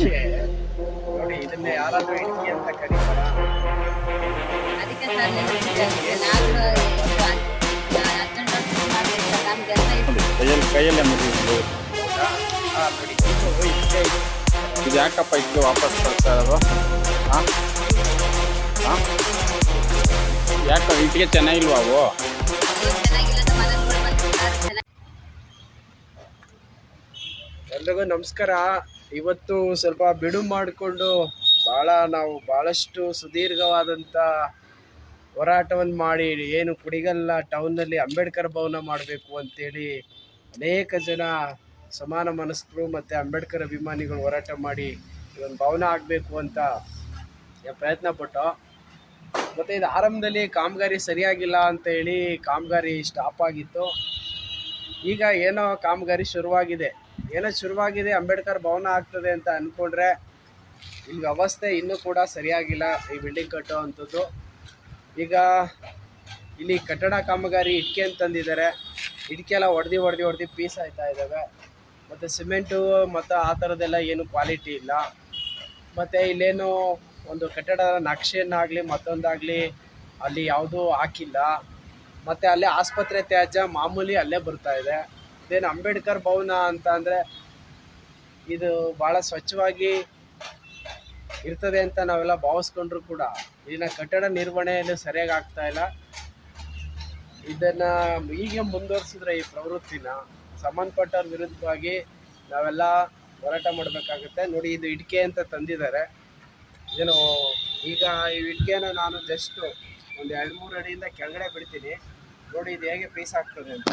ಶಿಕ್ಷೆ ನೋಡಿ ಇದನ್ನ ಯಾರಾದ್ರೂ ಇಟ್ಕಿ ಅಂತ ಕರೀತಾರ? ಅದಕ್ಕೆ ಸರ್ ಕೈಯಲ್ಲಿ ಇದು. ಇದು ಯಾಕಪ್ಪ ಇಟ್ಟು ವಾಪಸ್ ಕಳಿಸ್ತಾ ಇರೋದು? ಹಾಂ? ಹಾಂ? ಯಾಕೆ ಇಟ್ಟಿಗೆ ಚೆನ್ನಾಗಿಲ್ವಾ ಅವು? ಎಲ್ರಿಗೂ ನಮಸ್ಕಾರ. ಇವತ್ತು ಸ್ವಲ್ಪ ಬಿಡು ಮಾಡಿಕೊಂಡು ಭಾಳ ನಾವು ಭಾಳಷ್ಟು ಸುದೀರ್ಘವಾದಂಥ ಹೋರಾಟವನ್ನು ಮಾಡಿ, ಏನು ಕುಡಿಗಲ್ಲ ಟೌನ್ನಲ್ಲಿ ಅಂಬೇಡ್ಕರ್ ಭವನ ಮಾಡಬೇಕು ಅಂತೇಳಿ ಅನೇಕ ಜನ ಸಮಾನ ಮನಸ್ಕರು ಮತ್ತು ಅಂಬೇಡ್ಕರ್ ಅಭಿಮಾನಿಗಳು ಹೋರಾಟ ಮಾಡಿ ಒಂದು ಭವನ ಆಗಬೇಕು ಅಂತ ಪ್ರಯತ್ನ ಪಟ್ಟು. ಮತ್ತು ಇದು ಆರಂಭದಲ್ಲಿ ಕಾಮಗಾರಿ ಸರಿಯಾಗಿಲ್ಲ ಅಂತ ಹೇಳಿ ಕಾಮಗಾರಿ ಸ್ಟಾಪ್ ಆಗಿತ್ತು. ಈಗ ಏನೋ ಕಾಮಗಾರಿ ಶುರುವಾಗಿದೆ. ಏನೋ ಶುರುವಾಗಿದೆ, ಅಂಬೇಡ್ಕರ್ ಭವನ ಆಗ್ತದೆ ಅಂತ ಅಂದ್ಕೊಂಡ್ರೆ ಇಲ್ಲಿ ವ್ಯವಸ್ಥೆ ಇನ್ನೂ ಕೂಡ ಸರಿಯಾಗಿಲ್ಲ ಈ ಬಿಲ್ಡಿಂಗ್ ಕಟ್ಟುವಂಥದ್ದು ಈಗ ಇಲ್ಲಿ ಕಟ್ಟಡ ಕಾಮಗಾರಿ ಇಟ್ಕೆ ಅಂತ ತಂದಿದ್ದಾರೆ ಇಟ್ಕೆ ಎಲ್ಲ ಹೊಡೆದು ಹೊಡೆದು ಹೊಡೆದು ಪೀಸ್ ಆಯ್ತಾ ಇದ್ದಾವೆ. ಮತ್ತು ಸಿಮೆಂಟು ಮತ್ತು ಆ ಥರದ್ದೆಲ್ಲ ಏನು ಕ್ವಾಲಿಟಿ ಇಲ್ಲ. ಮತ್ತು ಇಲ್ಲೇನು ಒಂದು ಕಟ್ಟಡದ ನಕ್ಷೆಯನ್ನಾಗಲಿ ಮತ್ತೊಂದಾಗಲಿ ಅಲ್ಲಿ ಯಾವುದೂ ಹಾಕಿಲ್ಲ. ಮತ್ತು ಅಲ್ಲೇ ಆಸ್ಪತ್ರೆ ತ್ಯಾಜ್ಯ ಮಾಮೂಲಿ ಅಲ್ಲೇ ಬರ್ತಾ ಇದೆ. ಇದೇನು ಅಂಬೇಡ್ಕರ್ ಭವನ ಅಂತ ಅಂದರೆ ಇದು ಭಾಳ ಸ್ವಚ್ಛವಾಗಿ ಇರ್ತದೆ ಅಂತ ನಾವೆಲ್ಲ ಭಾವಿಸ್ಕೊಂಡ್ರು ಕೂಡ. ಇಲ್ಲಿನ ಕಟ್ಟಡ ನಿರ್ವಹಣೆಯಲ್ಲಿ ಸರಿಯಾಗಿ ಆಗ್ತಾ ಇಲ್ಲ. ಇದನ್ನು ಹೀಗೆ ಮುಂದುವರಿಸಿದ್ರೆ ಈ ಪ್ರವೃತ್ತಿನ ಸಂಬಂಧಪಟ್ಟವ್ರ ವಿರುದ್ಧವಾಗಿ ನಾವೆಲ್ಲ ಹೋರಾಟ ಮಾಡಬೇಕಾಗುತ್ತೆ. ನೋಡಿ, ಇದು ಇಟ್ಕೆ ಅಂತ ತಂದಿದ್ದಾರೆ. ಇದನ್ನು ಈಗ ಈ ಇಟ್ಕೆನ ನಾನು ಜಸ್ಟ್ ಒಂದು ಎರಡು ಮೂರು ಅಡಿಯಿಂದ ಕೆಳಗಡೆ ಬಿಡ್ತೀನಿ. ನೋಡಿ, ಇದು ಹೇಗೆ ಪೀಸ್ ಆಗ್ತದೆ ಅಂತ.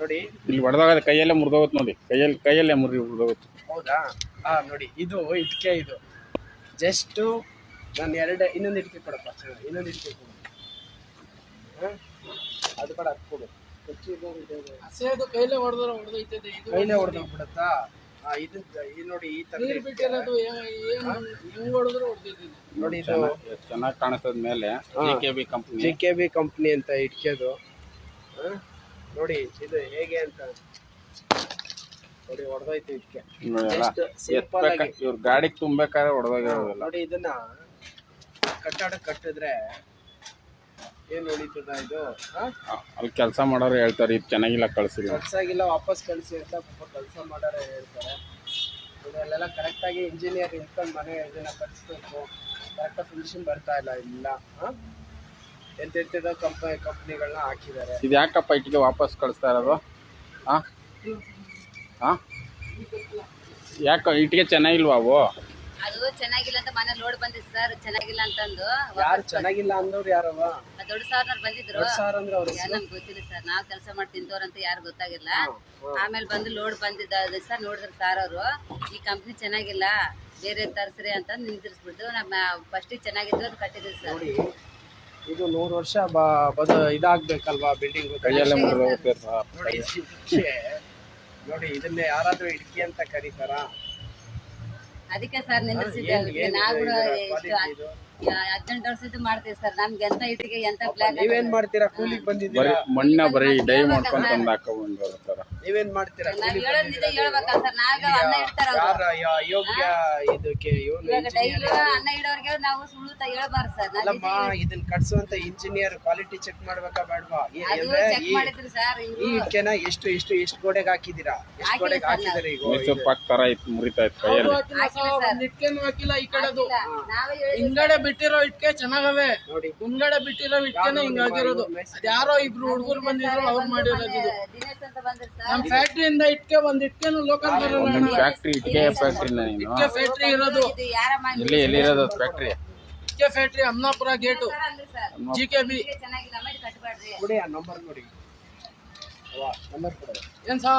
ನೋಡಿ. ಇಲ್ಲಿ ಹೊಡೆದಾಗ ಕೈಯಲ್ಲೇ ಮುರಿದೋಗುತ್ತೆ ನೋಡಿ. ಕೈಯಲ್ಲಿ ಕೈಯಲ್ಲೇ ಮುರಿ ಮುರಿದೋಗುತ್ತೆ. ಹೌದಾ? ಹಾ ನೋಡಿ ಇದು ಇಟ್ಕೆ ಇದು. ಜಸ್ಟ್ ನಾನು ಎರಡು ಇನ್ನೊಂದು ಇಟ್ಕೆ ಕೊಡಪ್ಪ. ಚೆನ್ನಾಗಿ ಇನ್ನೊಂದು ಇಟ್ಕೆ ಕೊಡು. ಹಾ? ಅದು ಕೂಡ ಅದು ಕೊಡು ಹಸೆದು ಕೈಲೇ ಹೊಡೆದ್ರೆ ಹೊಡೆದೈತೆ ಇದು ಕೈಲೇ ಹೊಡೆದೋಗ್ಬಿಡತ್ತಾ ಹಾ ಇದು ನೋಡಿ ಈ ಥರ ನೀರು ಬಿಟ್ಟಿರೋದು ಏನು ಹೆಂಗ್ ಹೊಡೆದ್ರು ಹೊಡೆದೈತೆ ನೋಡಿ ಇದು ಚೆನ್ನಾಗಿ ಕಾಣಿಸ್ತದ ಮೇಲೆ G K B company G K B company ಅಂತ ಇಟ್ಕೆದು. ಹಾ? ನೋಡಿ ಇದು ಹೇಗೆ ಅಂತ ನೋಡಿ ಹೊಡೆದೋಯ್ತು ಇದಕ್ಕೆ simple ಆಗಿ. ಇವ್ರ ಗಾಡಿಗೆ ತುಂಬೇಕಾದ್ರೆ ಹೊಡೆದೋಗಿರೋದಿಲ್ಲ ನೋಡಿ ಇದನ್ನ ಕಟ್ಟಡ ಕಟ್ಟಿದ್ರೆ ಏನ್ ಉಳಿತದ ಇದು? ಅಲ್ಲಿ ಕೆಲಸ ಮಾಡೋರು ಹೇಳ್ತಾರೆ ಇದು ಚೆನ್ನಾಗಿಲ್ಲ ಕಳಿಸಿಲ್ಲ. ಕಳ್ಸಾಗಿಲ್ಲ ವಾಪಸ್ ಕಳಿಸಿ ಅಂತ ಪಾಪ ಕೆಲಸ ಮಾಡೋರೆ ಹೇಳ್ತಾರೆ. ಇದರಲ್ಲೆಲ್ಲ ಕರೆಕ್ಟಾಗಿ ಇಂಜಿನಿಯರ್ ಇಟ್ಕೊಂಡು ಮನೆ ಇದನ್ನ ಕಟ್ಸ್ಬೇಕು. ಕರೆಕ್ಟಾಗಿ ಫಿನಿಶಿಂಗ್ ಬರ್ತಾ ಇಲ್ಲ ಇಲ್ಲ. ಹಾಂ? ಎಂತೆಂಥದೋ ಕಂಪನಿ ಕಂಪ್ನಿಗಳನ್ನ ಹಾಕಿದ್ದಾರೆ. ಇದು ಯಾಕಪ್ಪ ಇಟ್ಟಿಗೆ ವಾಪಸ್ ಕಳಿಸ್ತಾ ಇರೋದು? ಹಾಂ ಹಾಂ ಯಾಕೆ ಇಟ್ಟಿಗೆ ಚೆನ್ನಾಗಿಲ್ವಾ ಅವು? ಅದು ಚೆನ್ನಾಗಿಲ್ಲ ಅಂತ ಮನೆ ಲೋಡ್ ಬಂದಿತ್ತು ಸರ್ ಚೆನ್ನಾಗಿಲ್ಲ ಅಂತಂದು. ಯಾರು ಚೆನ್ನಾಗಿಲ್ಲ ಅಂದವ್ರು ಯಾರವ? ದೊಡ್ಡ ಸಾರ್ನವ್ರು ಬಂದಿದ್ರು. ದೊಡ್ಡ ಸಾರ್ ಅಂದ್ರೆ ಅವ್ರು ನಮ್ಗೆ ಗೊತ್ತಿಲ್ಲ ಸರ್. ನಾವು ಕೆಲಸ ಮಾಡಿ ತಿಂತವ್ರಂತ ಯಾರು ಗೊತ್ತಾಗಿಲ್ಲ. ಆಮೇಲೆ ಬಂದು ಲೋಡ್ ಬಂದಿದ್ದ ಸರ್ ನೋಡಿದ್ರು ಸಾರ್ ಅವರು. ಈ ಕಂಪ್ನಿ ಚೆನ್ನಾಗಿಲ್ಲ ಬೇರೆ ತರ್ಸ್ರಿ ಅಂತ ನಿಂತಿರ್ಸ್ಬಿಟ್ಟು ನಮ್ಮ ಫಸ್ಟಿಗೆ ಚೆನ್ನಾಗಿದ್ದು ಅದು ಕಟ್ಟಿದ್ವಿ ಸರ್. ನೋಡಿ ಇದು ನೂರು ವರ್ಷ ಬ ಬದ ಇದಾಗ್ಬೇಕಲ್ವಾ ಬಿಲ್ಡಿಂಗ್ ಕೈಯಲ್ಲೇ ಮುರಿದೋಗುತ್ತೆ ಸರ್ ನೋಡಿ ಇದನ್ನೇ ಯಾರಾದ್ರೂ ಇಟ್ಕಿ ಅಂತ ಕರೀತಾರ? ಅದಕ್ಕೆ ಸರ್ ಏನ್ ನಾವು ಕೂಡ ಹದಿನೆಂಟು ವರ್ಷದ್ದು ಮಾಡ್ತೀವಿ ಸರ್. ನಮ್ಗೆ ಎಂತ ಇಟ್ಟಿಗೆ ಎಂತ ಬ್ಲಾಕ್ ನೀವೇನ್ ಮಾಡ್ತೀರಾ? ಕೂಲಿಗೆ ಬಂದಿದ್ದೀರಾ? ಮಣ್ಣ ಬರೀ ಡೈ ಮಾಡ್ಕೊಂಡು ತಂದು ಹಾಕೊಂಡ್ ಸರ್ ನೀವೇನ್ ಮಾಡ್ತೀರಾ? ನಾವ್ ಕೂಲಿಗ್ ಹೇಳೋದ್ ನಿಜ ಹೇಳ್ಬೇಕಲ್ಲ ಸರ್ ನಾಗ ಅನ್ನ ಇಡ್ತಾರ ಅವ್ರು. ಯಾರ ಯ- ಯೋಗ್ಯ ಇದಕ್ಕೆ ಇವನು ಇವಾಗ ಡೈಲಿ ಅನ್ನ ಇಡೋರ್ಗೆ ನಾವು ಸುಳ್ಳು ತ ಹೇಳ್ಬಾರ್ದು ಸರ್. ನಾವ್ ಅಲ್ಲಮ್ಮ ಇದನ್ನ ಕಟ್ಸುವಂತ ಇಂಜಿನಿಯರ್ ಕ್ವಾಲಿಟಿ ಚೆಕ್ ಮಾಡ್ಬೇಕಾ ಬೇಡವಾ? ಅದು ಅಂದ್ರೆ ಚೆಕ್ ಈ ಮಾಡಿದ್ರು ಸರ್ ಈ ಇಟ್ಕೆನ ಎಷ್ಟು ಎಷ್ಟು ಎಷ್ಟು ಗೋಡೆಗೆ ಹಾಕಿದೀರಾ ಎಷ್ಟು ಹಾಕಿಲ್ಲ ಗೋಡೆಗೆ ಸರ್ ಹಾಕಿದಾರೆ ಈಗ ಮೈಸೂರು ಪಾಕ್ ತರ ಇತ್ತು ಮುರಿತಾ ಇತ್ತು ಕೈಯಲ್ಲಿ. ಒಂದ್ ಇಟ್ಕೆನು ಹಾಕಿಲ್ಲ ಈ ಕಡೆದು. ನಾವೇ ಹೇಳಿದ್ವಿ ಹಿಂಗಡೆ ಬಿಟ್ಟಿರೋ ಇಟ್ಕೆ ಚೆನ್ನಾಗವೆ. ನೋಡಿ. ಮುಂದ್ಗಡೆ ಬಿಟ್ಟಿರೋ ಇಟ್ಕೆನೆ ಹಿಂಗಾಗಿರೋದು. ಯಾರೋ ಇಬ್ರು ಹುಡುಗರು ಬಂದಿದ್ರು ಅವ್ರು ಮಾಡಿರೋದು ಇದು. ದಿನೇಶ್ ಅಂತ ಬಂದ್ರು ಸರ್. ನಮ್ ಫ್ಯಾಕ್ಟ್ರಿಯಿಂದ ಇಟ್ಕೆ ಒಂದ್ ಇಟ್ಕೆನು ಲೋಕಲ್ ನಿಮ್ ಫ್ಯಾಕ್ಟ್ರಿ ಫ್ಯಾಕ್ಟ್ರಿನ ನೀನು ಇಟ್ಕೆ ಫ್ಯಾಕ್ಟ್ರಿ ಇರೋದು. ಇಲ್ಲಿ ಎಲ್ಲಿ ಇರೋದು factory ಇಟ್ಕೆ factory Amnapura gate G K B ಇಟ್ಟಿಗೆ ಚೆನ್ನಾಗಿಲ್ಲ ಮಾಡಿ ಕಟ್ಬೇಡ್ರಿ. ಕೊಡಿ ಆ ನಂಬರ್ ನೋಡಿ. ನಂಬರ್ ಕೊಡಿ. ಏನ್ ಸಾ?